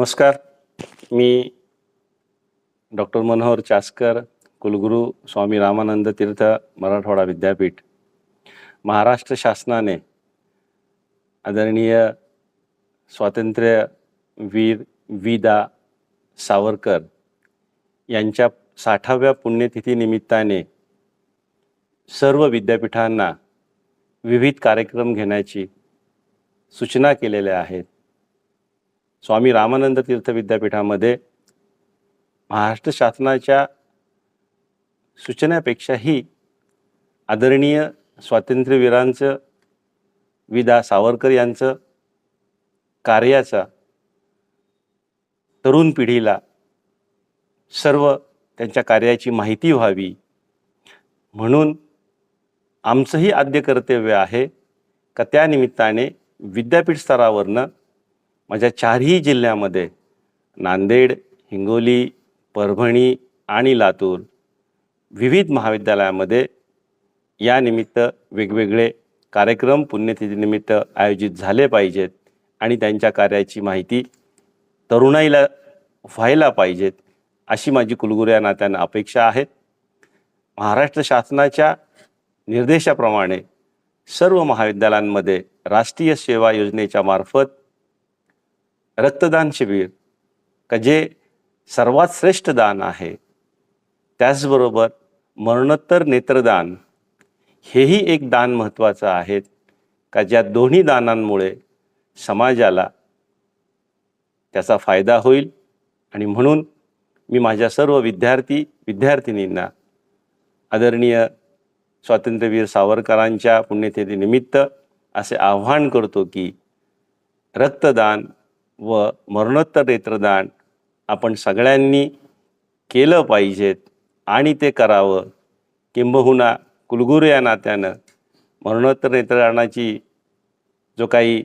नमस्कार. मी डॉक्टर मनोहर चास्कर कुलगुरू स्वामी रामानंद तीर्थ मराठवाडा विद्यापीठ. महाराष्ट्र शासनाने आदरणीय स्वातंत्र्यवीर विदा सावरकर यांच्या साठाव्या पुण्यतिथीनिमित्ताने सर्व विद्यापीठांना विविध कार्यक्रम घेण्याची सूचना केलेल्या आहेत. स्वामी रामानंद तीर्थ विद्यापीठामध्ये महाराष्ट्र शासनाच्या सूचनापेक्षाही आदरणीय स्वातंत्र्यवीरांचं विदा सावरकर यांचं कार्याचा तरुण पिढीला सर्व त्यांच्या कार्याची माहिती व्हावी म्हणून आमचंही आद्य कर्तव्य आहे का त्यानिमित्ताने विद्यापीठ स्तरावरनं माझ्या चारही जिल्ह्यामध्ये नांदेड हिंगोली परभणी आणि लातूर विविध महाविद्यालयामध्ये यानिमित्त वेगवेगळे कार्यक्रम पुण्यतिथीनिमित्त आयोजित झाले पाहिजेत आणि त्यांच्या कार्याची माहिती तरुणाईला व्हायला पाहिजेत अशी माझी कुलगुरू या नात्यानं अपेक्षा आहेत महाराष्ट्र शासनाच्या निर्देशाप्रमाणे सर्व महाविद्यालयांमध्ये राष्ट्रीय सेवा योजनेच्या मार्फत रक्तदान शिबिर का जे सर्वात श्रेष्ठ दान आहे त्याचबरोबर मरणोत्तर नेत्रदान हेही एक दान महत्त्वाचं आहे का ज्या दोन्ही दानांमुळे समाजाला त्याचा फायदा होईल. आणि म्हणून मी माझ्या सर्व विद्यार्थी विद्यार्थिनींना आदरणीय स्वातंत्र्यवीर सावरकरांच्या पुण्यतिथीनिमित्त असे आव्हान करतो की रक्तदान व मरणोत्तर नेत्रदान आपण सगळ्यांनी केलं पाहिजेत आणि ते करावं. किंबहुना कुलगुरू या नात्यानं मरणोत्तर नेत्रदानाची जो काही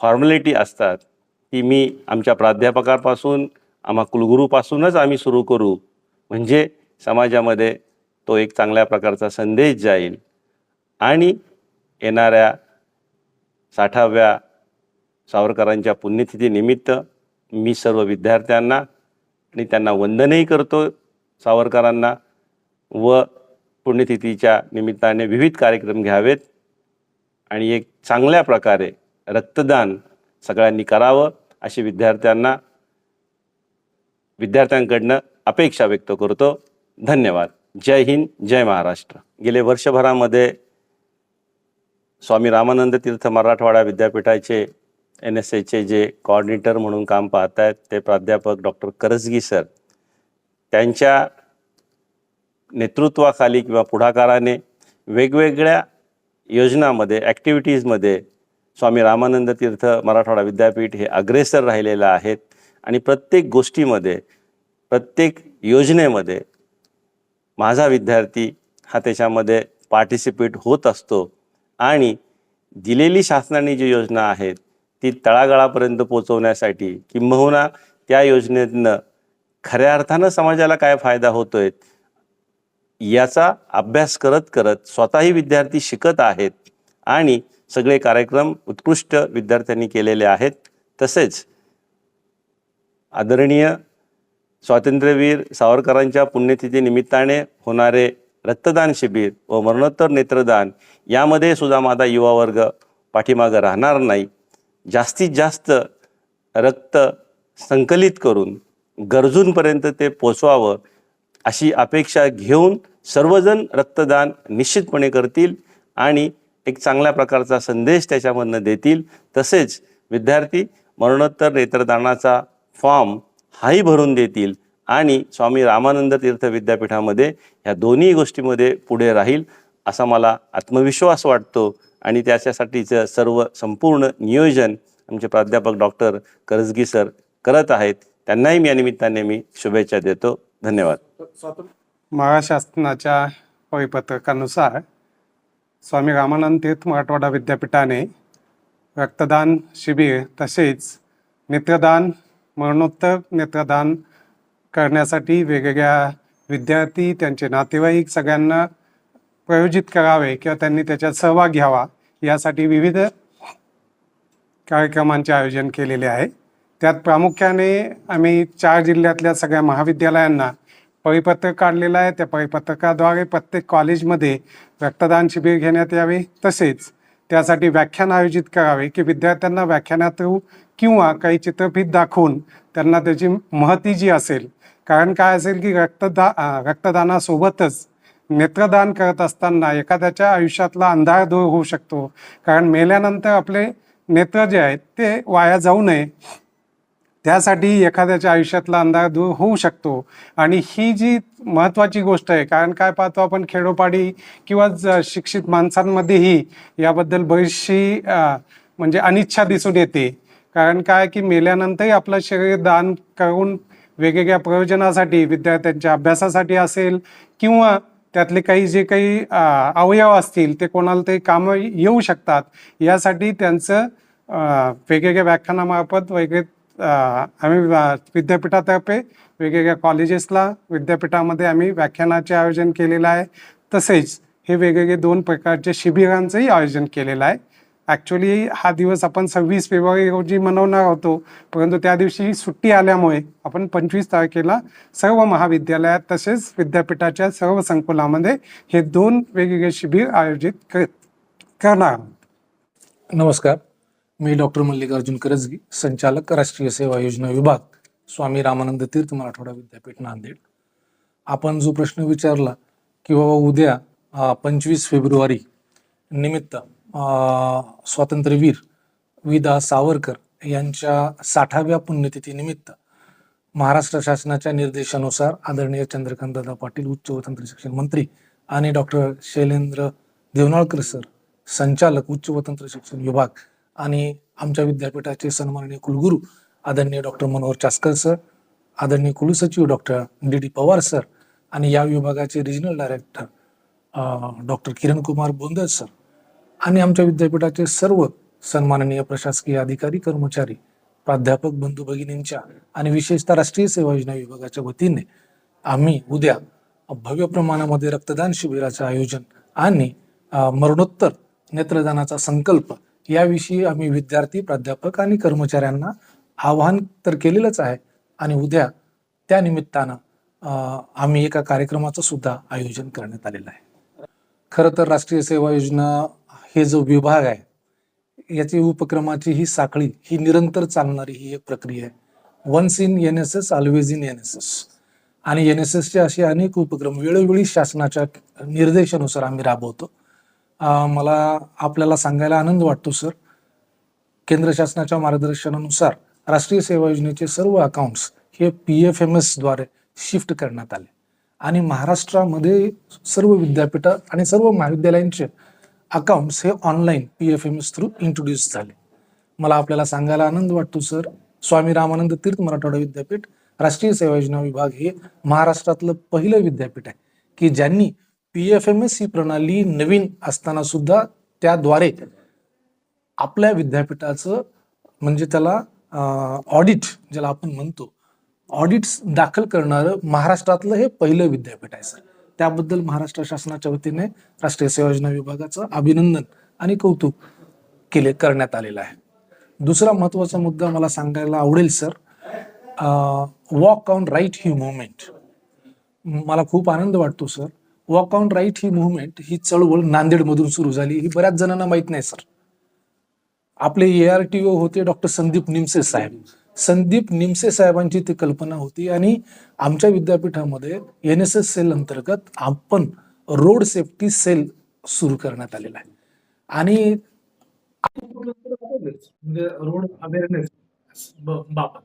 फॉर्मॅलिटी असतात ती मी आमच्या प्राध्यापकापासून आम्हा कुलगुरूपासूनच आम्ही सुरू करू. म्हणजे समाजामध्ये तो एक चांगल्या प्रकारचा संदेश जाईल. आणि येणाऱ्या साठाव्या सावरकरांच्या पुण्यतिथीनिमित्त मी सर्व विद्यार्थ्यांना आणि त्यांना वंदनही करतो सावरकरांना व पुण्यतिथीच्या निमित्ताने विविध कार्यक्रम घ्यावेत आणि एक चांगल्या प्रकारे रक्तदान सगळ्यांनी करावं अशी विद्यार्थ्यांना विद्यार्थ्यांकडनं अपेक्षा व्यक्त करतो. धन्यवाद. जय हिंद जय महाराष्ट्र. गेले वर्षभरामध्ये स्वामी रामानंद तीर्थ मराठवाडा विद्यापीठाचे एन एस एचे जे कॉर्डिनेटर म्हणून काम पाहत आहेत ते प्राध्यापक डॉक्टर करजगी सर त्यांच्या नेतृत्वाखाली किंवा पुढाकाराने वेगवेगळ्या योजनामध्ये ॲक्टिव्हिटीजमध्ये स्वामी रामानंद तीर्थ मराठवाडा विद्यापीठ हे अग्रेसर राहिलेलं आहेत. आणि प्रत्येक गोष्टीमध्ये प्रत्येक योजनेमध्ये माझा विद्यार्थी हा त्याच्यामध्ये पार्टिसिपेट होत असतो. आणि दिलेली शासनाने जी योजना आहेत ती तळागाळापर्यंत पोचवण्यासाठी किंबहुना त्या योजनेतनं खऱ्या अर्थानं समाजाला काय फायदा होतोय याचा अभ्यास करत करत स्वतःही विद्यार्थी शिकत आहेत आणि सगळे कार्यक्रम उत्कृष्ट विद्यार्थ्यांनी केलेले आहेत. तसेच आदरणीय स्वातंत्र्यवीर सावरकरांच्या पुण्यतिथीनिमित्ताने होणारे रक्तदान शिबिर व मरणोत्तर नेत्रदान यामध्ये सुद्धा माझा युवा वर्ग पाठीमागं राहणार नाही. जास्तीत जास्त रक्त संकलित करून गरजूंपर्यंत ते पोचवावं अशी अपेक्षा घेऊन सर्वजण रक्तदान निश्चितपणे करतील आणि एक चांगल्या प्रकारचा संदेश त्याच्यामधनं देतील. तसेच विद्यार्थी मरणोत्तर नेत्रदानाचा फॉर्म हाही भरून देतील आणि स्वामी रामानंद तीर्थ विद्यापीठामध्ये ह्या दोन्ही गोष्टीमध्ये पुढे राहील असा मला आत्मविश्वास वाटतो. आणि त्याच्यासाठीचं सर्व संपूर्ण नियोजन आमचे प्राध्यापक डॉक्टर करजगी सर करत आहेत त्यांनाही मी या निमित्ताने मी शुभेच्छा देतो. धन्यवाद. महाशासनाच्या परिपत्रकानुसार स्वामी रामानंद तीर्थ मराठवाडा विद्यापीठाने रक्तदान शिबिर तसेच नेत्रदान मरणोत्तर नेत्रदान करण्यासाठी वेगवेगळ्या विद्यार्थी त्यांचे नातेवाईक सगळ्यांना प्रयोजित करावे किंवा त्यांनी त्याच्यात सहभाग घ्यावा यासाठी विविध कार्यक्रमांचे आयोजन केलेले आहे. त्यात प्रामुख्याने आम्ही चार जिल्ह्यातल्या सगळ्या महाविद्यालयांना परिपत्रक काढलेलं आहे. त्या परिपत्रकाद्वारे प्रत्येक कॉलेजमध्ये रक्तदान शिबिर घेण्यात यावे. तसेच त्यासाठी व्याख्यान आयोजित करावे की विद्यार्थ्यांना व्याख्यानातून किंवा काही चित्रफित दाखवून त्यांना त्याची महती जी असेल. कारण काय असेल की रक्तदा रक्तदानासोबतच नेत्रदान करत असताना एखाद्याच्या आयुष्यातला अंधार दूर होऊ शकतो. कारण मेल्यानंतर आपले नेत्र जे आहेत ते वाया जाऊ नये. त्यासाठी एखाद्याच्या आयुष्यातला अंधार दूर होऊ शकतो. आणि ही जी महत्त्वाची गोष्ट आहे कारण काय पाहतो आपण खेडोपाडी किंवा ज- शिक्षित माणसांमध्येही याबद्दल बरीचशी म्हणजे अनिच्छा दिसून येते. कारण काय की मेल्यानंतरही आपलं शरीर दान करून वेगवेगळ्या प्रयोजनासाठी विद्यार्थ्यांच्या अभ्यासासाठी असेल किंवा त्यातले काही जे काही अवयव असतील ते कोणाला ते कामं येऊ शकतात. यासाठी त्यांचं वेगवेगळ्या व्याख्यानामार्फत वेगळे आम्ही विद्यापीठातर्फे वेगवेगळ्या कॉलेजेसला विद्यापीठामध्ये आम्ही व्याख्यानाचे आयोजन केलेलं आहे. तसेच हे वेगवेगळे दोन प्रकारचे शिबिरांचंही आयोजन केलेलं आहे. ॲक्च्युली हा दिवस आपण सव्वीस फेब्रुवारी रोजी मनवणार होतो. परंतु त्या दिवशी सुट्टी आल्यामुळे आपण पंचवीस तारखेला सर्व महाविद्यालयात तसेच विद्यापीठाच्या सर्व संकुलामध्ये हे दोन वेगवेगळे शिबिर आयोजित कर करणार नमस्कार. मी डॉक्टर मल्लिकार्जुन करजगी संचालक राष्ट्रीय सेवा योजना विभाग स्वामी रामानंद तीर्थ मराठवाडा विद्यापीठ नांदेड. आपण जो प्रश्न विचारला की बाबा उद्या पंचवीस फेब्रुवारी निमित्त स्वातंत्र्यवीर विदा सावरकर यांच्या साठाव्या पुण्यतिथीनिमित्त महाराष्ट्र शासनाच्या निर्देशानुसार आदरणीय चंद्रकांतदादा पाटील उच्च व तंत्र शिक्षण मंत्री आणि डॉक्टर शैलेंद्र देवनाळकर सर संचालक उच्च व तंत्र शिक्षण विभाग आणि आमच्या विद्यापीठाचे सन्माननीय कुलगुरू आदरणीय डॉक्टर मनोहर चास्कर सर आदरणीय कुलसचिव doctor D D Pawar sir आणि या विभागाचे regional director doctor Kiran Kumar Bondar sir. आणि आमच्या विद्यापीठाचे सर्व सन्माननीय प्रशासकीय अधिकारी कर्मचारी प्राध्यापक बंधू भगिनींच्या आणि विशेषतः राष्ट्रीय सेवा योजना विभागाच्या वतीने आम्ही उद्या भव्य प्रमाणामध्ये रक्तदान शिबिराचं आयोजन आणि मरणोत्तर नेत्रदानाचा संकल्प याविषयी आम्ही विद्यार्थी प्राध्यापक आणि कर्मचाऱ्यांना आवाहन तर केलेलंच आहे आणि उद्या त्या निमित्तानं आम्ही एका कार्यक्रमाचं सुद्धा आयोजन करण्यात आलेलं आहे. खरं तर राष्ट्रीय सेवा योजना हे जो विभाग आहे याची उपक्रमाची ही साखळी ही निरंतर चालणारी ही एक प्रक्रिया आहे. Once in N S S always in N S S आणि एन एस एसचे असे अनेक उपक्रम वेळोवेळी शासनाच्या निर्देशानुसार आम्ही राबवतो. मला आपल्याला सांगायला आनंद वाटतो सर. केंद्र शासनाच्या मार्गदर्शनानुसार राष्ट्रीय सेवा योजनेचे सर्व अकाउंट्स हे पी एफ एम एसद्वारे शिफ्ट करण्यात आले. आणि महाराष्ट्रामध्ये सर्व विद्यापीठ आणि सर्व महाविद्यालयांचे अकाउंट्स हे online P F M S through introduce झाले. मला आपल्याला सांगायला आनंद वाटतो सर स्वामी रामानंद तीर्थ मराठवाडा विद्यापीठ राष्ट्रीय सेवा योजना विभाग हे महाराष्ट्रातलं पहिलं विद्यापीठ आहे की ज्यांनी पी एफ एम एस ही प्रणाली नवीन असताना सुद्धा त्याद्वारे आपल्या विद्यापीठाचं म्हणजे त्याला ऑडिट ज्याला आपण म्हणतो ऑडिट्स दाखल करणारं महाराष्ट्रातलं हे पहिलं विद्यापीठ आहे सर त्याबद्दल महाराष्ट्र शासनाच्या वतीने राष्ट्रीय सेवा योजना विभागाचं अभिनंदन आणि कौतुक केले करण्यात आलेलं आहे. दुसरा महत्त्वाचा मुद्दा मला सांगायला आवडेल सर. वॉक ऑन राईट ही मुवमेंट मला खूप आनंद वाटतो सर. वॉक ऑन राईट ही मुवमेंट ही चळवळ नांदेडमधून सुरू झाली. ही बऱ्याच जणांना माहीत नाही सर. आपले ए आर टी ओ होते डॉक्टर संदीप निमसे साहेब. संदीप निमसे साहेबांची ती कल्पना होती आणि आमच्या विद्यापीठामध्ये एन एस एस सेल अंतर्गत आपण रोड सेफ्टी सेल सुरू करण्यात आलेला आहे. आणि रोड अवेअरनेस बाबत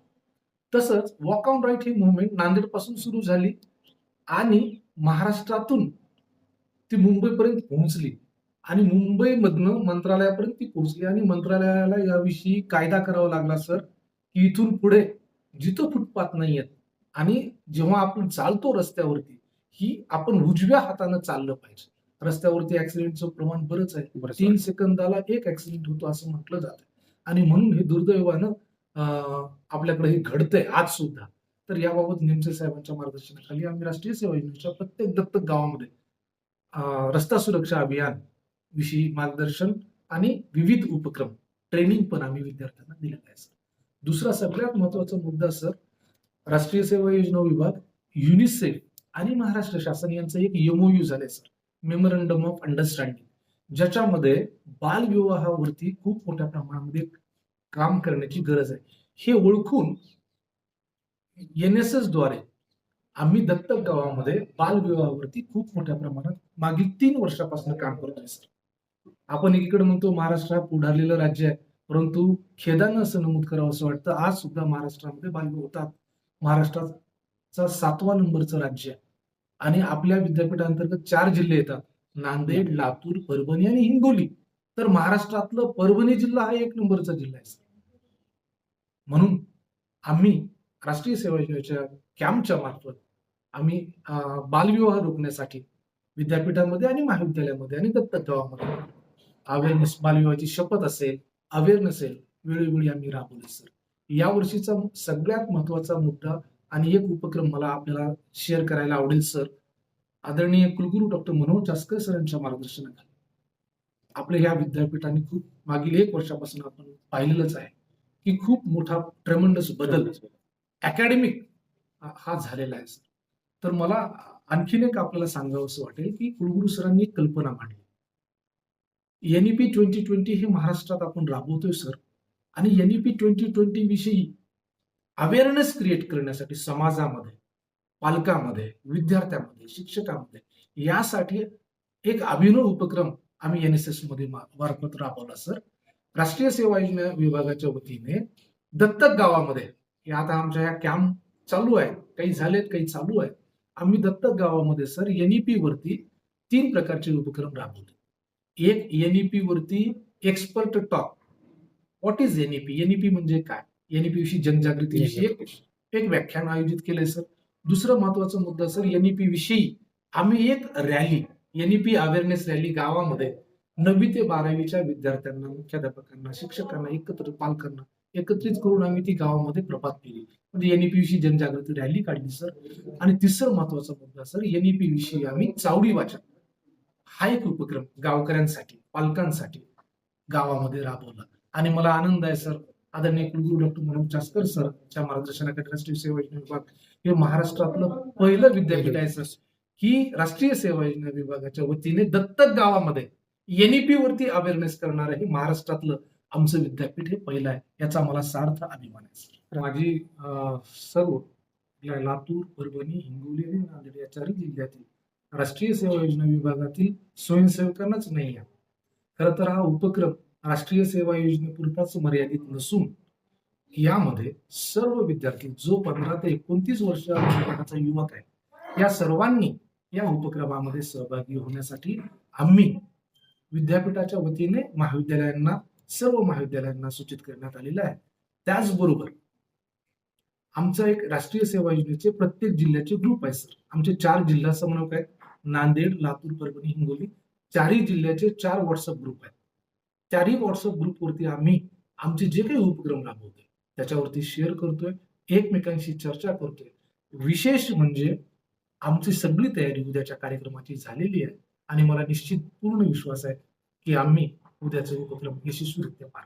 तसंच वॉक ऑन राईट ही मुवमेंट नांदेडपासून सुरू झाली आणि महाराष्ट्रातून ती मुंबईपर्यंत पोहोचली आणि मुंबईमधनं मंत्रालयापर्यंत ती पोहोचली. आणि मंत्रालयाला याविषयी कायदा करावा लागला सर. की इथून पुढे जिथं फुटपाथ नाही आहेत आणि जेव्हा आपण चालतो रस्त्यावरती ही आपण उजव्या हातानं चाललं पाहिजे. रस्त्यावरती ऍक्सिडेंटचं प्रमाण बरंच आहे. तीन सेकंदाला एक ऍक्सिडेंट होतो असं म्हटलं जातं. आणि म्हणून हे दुर्दैवानं अं, आपल्याकडे हे घडतंय आज सुद्धा. तर याबाबत निमसे साहेबांच्या मार्गदर्शनाखाली आम्ही राष्ट्रीय सेवा योजनेच्या प्रत्येक दत्तक गावामध्ये रस्ता सुरक्षा अभियान विषयी मार्गदर्शन आणि विविध उपक्रम ट्रेनिंग पण आम्ही विद्यार्थ्यांना दिलेलं आहे दुसरा सगळ्यात महत्त्वाचा मुद्दा सर राष्ट्रीय सेवा योजना विभाग युनिसेफ आणि महाराष्ट्र शासन यांचं एक एमओयू झालंय सर. मेमोरंडम ऑफ अंडरस्टँडिंग ज्याच्यामध्ये बालविवाहावरती खूप मोठ्या प्रमाणामध्ये काम करण्याची गरज आहे. हे ओळखून एन एस एसद्वारे आम्ही दत्तक गावामध्ये बालविवाहावरती खूप मोठ्या प्रमाणात मागील तीन वर्षापासून काम करतोय सर. आपण एकीकडे म्हणतो महाराष्ट्र हा पुढारलेलं राज्य आहे. परंतु खेदानं असं नमूद करावं असं वाटतं. आज सुद्धा महाराष्ट्रामध्ये बालविवाह होतात. महाराष्ट्राचा सातवा नंबरचं राज्य आहे. आणि आपल्या विद्यापीठांतर्गत चार जिल्हे येतात. नांदेड लातूर परभणी आणि हिंगोली. तर महाराष्ट्रातलं परभणी जिल्हा हा एक नंबरचा जिल्हा आहे. म्हणून आम्ही राष्ट्रीय सेवा योजनेच्या कॅम्पच्या मार्फत आम्ही बालविवाह रोखण्यासाठी विद्यापीठामध्ये आणि महाविद्यालयामध्ये आणि दत्तक गावामध्ये अवेअरनेस बालविवाहाची शपथ असेल अवेअरनेस असेल वेळोवेळी आम्ही राबवले सर या वर्षीचा सगळ्यात महत्त्वाचा मुद्दा आणि एक उपक्रम मला आपल्याला शेअर करायला आवडेल सर आदरणीय कुलगुरू डॉक्टर मनोज जास्कर सरांच्या मार्गदर्शनाखाली. आपल्या या विद्यापीठाने खूप मागील एक वर्षापासून आपण पाहिलेलंच आहे की खूप मोठा ट्रेमंडस बदल अकॅडमिक हा झालेला आहे सर तर मला आणखीन एक आपल्याला सांगावं असं वाटेल की कुलगुरू सरांनी कल्पना मांडली. एनईपी ट्वेंटी ट्वेंटी हे महाराष्ट्रात आपण राबवतोय सर आणि एनईपी ट्वेंटी ट्वेंटी विषयी अवेअरनेस क्रिएट करण्यासाठी समाजामध्ये पालकामध्ये विद्यार्थ्यांमध्ये शिक्षकामध्ये यासाठी एक अभिनव उपक्रम आम्ही एन एस एसमध्ये मार्फत राबवला सर राष्ट्रीय सेवा योजना विभागाच्या वतीने दत्तक गावामध्ये हे आता आमच्या या कॅम्प चालू आहे. काही झालेत काही चालू आहेत. आम्ही दत्तक गावामध्ये सर एनईपी वरती तीन प्रकारचे उपक्रम राबवले एक एनईपी वरती expert talk what is NEP NEP म्हणजे काय? एनईपी विषयी जनजागृती विषयी एक एक व्याख्यान आयोजित केलंय सर दुसरं महत्त्वाचा मुद्दा सर एनईपी विषयी आम्ही एक रॅली एनईपी अवेअरनेस रॅली गावामध्ये नववी ते बारावीच्या विद्यार्थ्यांना मुख्याध्यापकांना शिक्षकांना एकत्र पालकांना एकत्रित करून आम्ही ती गावामध्ये प्रभात केली म्हणजे एनईपी विषयी जनजागृती रॅली काढली सर आणि तिसरं महत्त्वाचा मुद्दा सर एनईपी विषयी आम्ही चावडी वाचन. हा एक उपक्रम गावकऱ्यांसाठी पालकांसाठी गावामध्ये राबवला. आणि मला आनंद आहे सर. आदरणीय कुलगुरू डॉक्टर मनोज चास्कर सर च्या मार्गदर्शनाखाली राष्ट्रीय सेवा योजना विभाग हे महाराष्ट्रातलं पहिलं विद्यापीठ आहे सर. की राष्ट्रीय सेवा योजना विभागाच्या वतीने दत्तक गावामध्ये एनईपी वरती अवेअरनेस करणारं हे महाराष्ट्रातलं आमचं विद्यापीठ हे पहिलं आहे. याचा मला सार्थ अभिमान आहे सर. माझी अं, सर्व लातूर परभणी हिंगोली आणि नांदेड या चारही जिल्ह्यातील राष्ट्रीय सेवा योजना विभागातील स्वयंसेवकांनाच नाही आहे. खरं तर हा उपक्रम राष्ट्रीय सेवा योजनेपुरताच मर्यादित नसून यामध्ये सर्व विद्यार्थी जो पंधरा ते एकोणतीस वर्ष युवक आहे या सर्वांनी या उपक्रमामध्ये सहभागी होण्यासाठी आम्ही विद्यापीठाच्या वतीने महाविद्यालयांना सर्व महाविद्यालयांना सूचित करण्यात आलेलं आहे. त्याचबरोबर आमचा एक राष्ट्रीय सेवा योजनेचे प्रत्येक जिल्ह्याचे ग्रुप आहे सर आमचे चार जिल्हा समन्वयक आहेत. नांदेड लातूर परभणी हिंगोली चारही जिल्ह्याचे चार व्हॉट्सअप ग्रुप आहेत. चारही व्हॉट्सअप ग्रुपवरती आम्ही आमचे जे काही उपक्रम राबवतोय त्याच्यावरती शेअर करतोय एकमेकांशी चर्चा करतोय. विशेष म्हणजे आमची सगळी तयारी उद्याच्या कार्यक्रमाची झालेली आहे आणि मला निश्चित पूर्ण विश्वास आहे की आम्ही उद्याचे उपक्रम यशस्वीरित्या पार